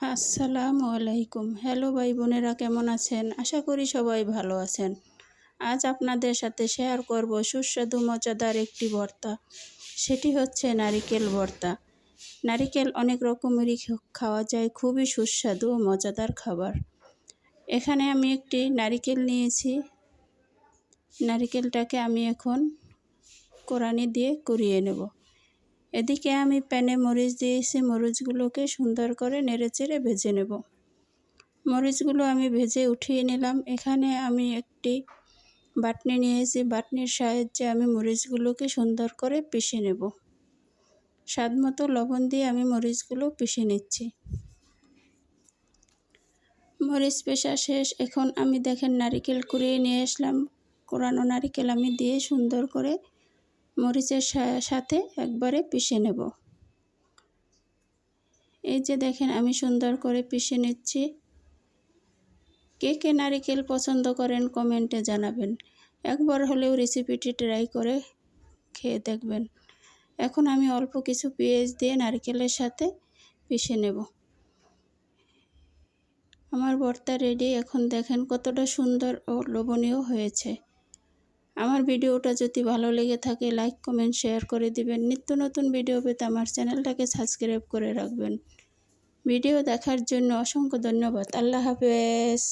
আসসালামু আলাইকুম। হ্যালো ভাই বোনেরা, কেমন আছেন? আশা করি সবাই ভালো আছেন। আজ আপনাদের সাথে শেয়ার করব সুস্বাদু, মজাদার একটি ভর্তা। সেটি হচ্ছে নারিকেল ভর্তা। নারিকেল অনেক রকমেরই খাওয়া যায়, খুবই সুস্বাদু ও মজাদার খাবার। এখানে আমি একটি নারিকেল নিয়েছি। নারিকেলটাকে আমি এখন কোরানি দিয়ে কুড়িয়ে নেব। এদিকে আমি প্যানে মরিচ দিয়েছি মরিচগুলোকে সুন্দর করে নেড়েচেড়ে ভেজে নেব। মরিচগুলো আমি ভেজে উঠিয়ে নিলাম। এখানে আমি একটি বাটনি নিয়েছি। বাটনির সাহায্যে আমি মরিচগুলোকে সুন্দর করে পিষে নেব। স্বাদ মতো লবণ দিয়ে আমি মরিচগুলো পিষে নিচ্ছি। মরিচ পেশা শেষ। এখন আমি দেখেন নারিকেল কুড়িয়ে নিয়ে আসলাম। কোরানো নারিকেল আমি দিয়ে সুন্দর করে মরিচের সাথে একবারে পিষে নেব। এই যে দেখেন আমি সুন্দর করে পিষে নিচ্ছি। কে কে নারিকেল পছন্দ করেন কমেন্টে জানাবেন। একবার হলেও রেসিপিটি ট্রাই করে খেয়ে দেখবেন। এখন আমি অল্প কিছু পেঁয়াজ দিয়ে নারকেলের সাথে পিষে নেব। আমার ভর্তা রেডি। এখন দেখেন কতটা সুন্দর ও লোভনীয় হয়েছে। আমার ভিডিওটা যদি ভালো লেগে থাকে লাইক কমেন্ট শেয়ার করে দিবেন। নিত্য নতুন ভিডিও পেতে আমার চ্যানেলটাকে সাবস্ক্রাইব করে রাখবেন। ভিডিও দেখার জন্য অসংখ্য ধন্যবাদ। আল্লাহ হাফেজ।